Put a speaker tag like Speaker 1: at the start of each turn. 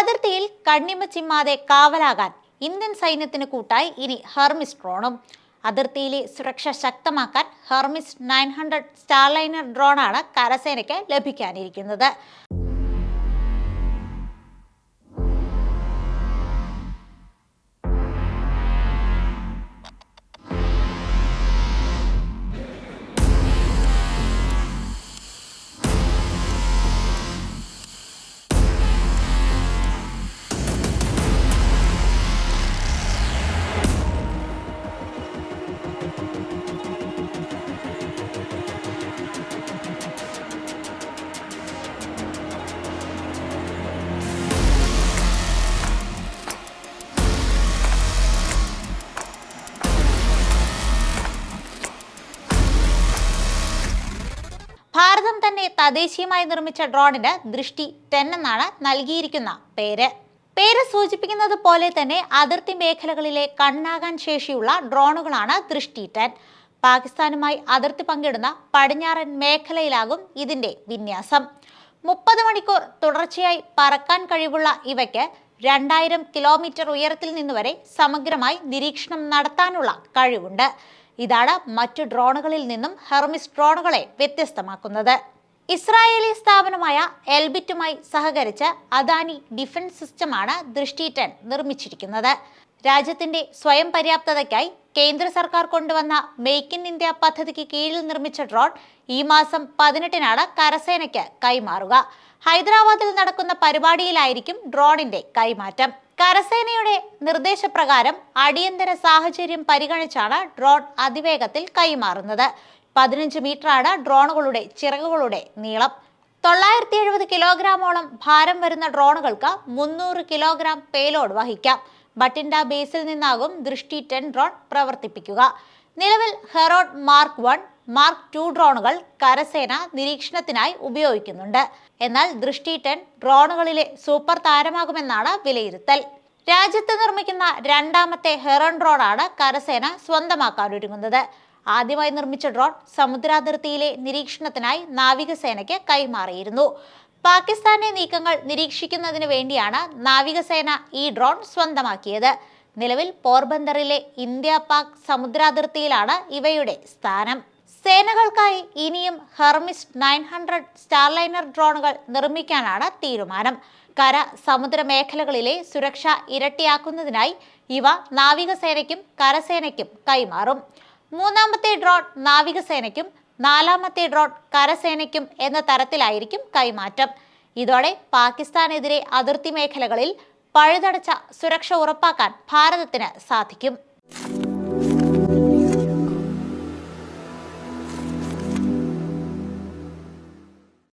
Speaker 1: അതിർത്തിയിൽ കണ്ണിമ ചിമ്മാതെ കാവലാകാൻ ഇന്ത്യൻ സൈന്യത്തിന് കൂട്ടായി ഇനി ഹെർമിസ് ഡ്രോണും. അതിർത്തിയിലെ സുരക്ഷ ശക്തമാക്കാൻ ഹെർമിസ് നയൻ ഹൺഡ്രഡ് സ്റ്റാർലൈനർ ഡ്രോണാണ് കരസേനയ്ക്ക് ലഭിക്കാനിരിക്കുന്നത്. ഭാരതം തന്നെ തദ്ദേശീയമായി നിർമ്മിച്ച ഡ്രോണിന് ദൃഷ്ടി ടെൻ എന്നാണ് നൽകിയിരിക്കുന്ന പേര്. പേര് സൂചിപ്പിക്കുന്നത് പോലെ തന്നെ അതിർത്തി മേഖലകളിലെ കണ്ണാകാൻ ശേഷിയുള്ള ഡ്രോണുകളാണ് ദൃഷ്ടി ടെൻ പാകിസ്ഥാനുമായി അതിർത്തി പങ്കിടുന്ന പടിഞ്ഞാറൻ മേഖലയിലാകും ഇതിന്റെ വിന്യാസം. മുപ്പത് മണിക്കൂർ തുടർച്ചയായി പറക്കാൻ കഴിവുള്ള ഇവയ്ക്ക് രണ്ടായിരം കിലോമീറ്റർ ഉയരത്തിൽ നിന്നുവരെ സമഗ്രമായി നിരീക്ഷണം നടത്താനുള്ള കഴിവുണ്ട്. ഇതാണ് മറ്റു ഡ്രോണുകളിൽ നിന്നും ഹെർമിസ് ഡ്രോണുകളെ വ്യത്യസ്തമാക്കുന്നത്. ഇസ്രായേലി സ്ഥാപനമായ എൽബിറ്റുമായി സഹകരിച്ച് അദാനി ഡിഫൻസ് സിസ്റ്റമാണ് ദൃഷ്ടി ടെൻ നിർമ്മിച്ചിരിക്കുന്നത്. രാജ്യത്തിന്റെ സ്വയം പര്യാപ്തതയ്ക്കായി കേന്ദ്ര സർക്കാർ കൊണ്ടുവന്ന മേക്ക് ഇൻ ഇന്ത്യ പദ്ധതിക്ക് കീഴിൽ നിർമ്മിച്ച ഡ്രോൺ ഈ മാസം പതിനെട്ടിനാണ് കരസേനയ്ക്ക് കൈമാറുക. ഹൈദരാബാദിൽ നടക്കുന്ന പരിപാടിയിലായിരിക്കും ഡ്രോണിന്റെ കൈമാറ്റം. കരസേനയുടെ നിർദ്ദേശപ്രകാരം അടിയന്തര സാഹചര്യം പരിഗണിച്ചാണ് ഡ്രോൺ അതിവേഗത്തിൽ കൈമാറുന്നത്. പതിനഞ്ച് മീറ്ററാണ് ഡ്രോണുകളുടെ ചിറകുകളുടെ നീളം. തൊള്ളായിരത്തി എഴുപത് കിലോഗ്രാമോളം ഭാരം വരുന്ന ഡ്രോണുകൾക്ക് മുന്നൂറ് കിലോഗ്രാം പേലോഡ് വഹിക്കാം. ബട്ടിൻഡ ബേസിൽ നിന്നാകും ദൃഷ്ടി ടെൻ ഡ്രോൺ പ്രവർത്തിപ്പിക്കുക. നിലവിൽ Heron mark one mark two ഡ്രോണുകൾ കരസേന നിരീക്ഷണത്തിനായി ഉപയോഗിക്കുന്നുണ്ട്. എന്നാൽ ദൃഷ്ടി ടെൻ ഡ്രോണുകളിലെ സൂപ്പർ താരമാകുമെന്നാണ് വിലയിരുത്തൽ. രാജ്യത്ത് നിർമ്മിക്കുന്ന രണ്ടാമത്തെ ഹെറൺ ഡ്രോണാണ് കരസേന സ്വന്തമാക്കാൻ ഒരുങ്ങുന്നത്. ആദ്യമായി നിർമ്മിച്ച ഡ്രോൺ സമുദ്രാതിർത്തിയിലെ നിരീക്ഷണത്തിനായി നാവികസേനയ്ക്ക് കൈമാറിയിരുന്നു. പാകിസ്ഥാന്റെ നീക്കങ്ങൾ നിരീക്ഷിക്കുന്നതിന് വേണ്ടിയാണ് നാവികസേന ഈ ഡ്രോൺ സ്വന്തമാക്കിയത്. നിലവിൽ പോർബന്ദറിലെ ഇന്ത്യ പാക് സമുദ്രാതിർത്തിയിലാണ് ഇവയുടെ സ്ഥാനം. സേനകൾക്കായി ഇനിയും ഹെർമിസ് നയൻ ഹൺഡ്രഡ് സ്റ്റാർലൈനർ ഡ്രോണുകൾ നിർമ്മിക്കാനാണ് തീരുമാനം. കര സമുദ്ര മേഖലകളിലെ സുരക്ഷ ഇരട്ടിയാക്കുന്നതിനായി ഇവ നാവികസേനയ്ക്കും കരസേനയ്ക്കും കൈമാറും. മൂന്നാമത്തെ ഡ്രോൺ നാവികസേനയ്ക്കും നാലാമത്തെ ഡ്രോൺ കരസേനയ്ക്കും എന്ന തരത്തിലായിരിക്കും കൈമാറ്റം. ഇതോടെ പാകിസ്ഥാനെതിരെ അതിർത്തി മേഖലകളിൽ പഴുതടച്ച സുരക്ഷ ഉറപ്പാക്കാൻ ഭാരതത്തിന് സാധിക്കും.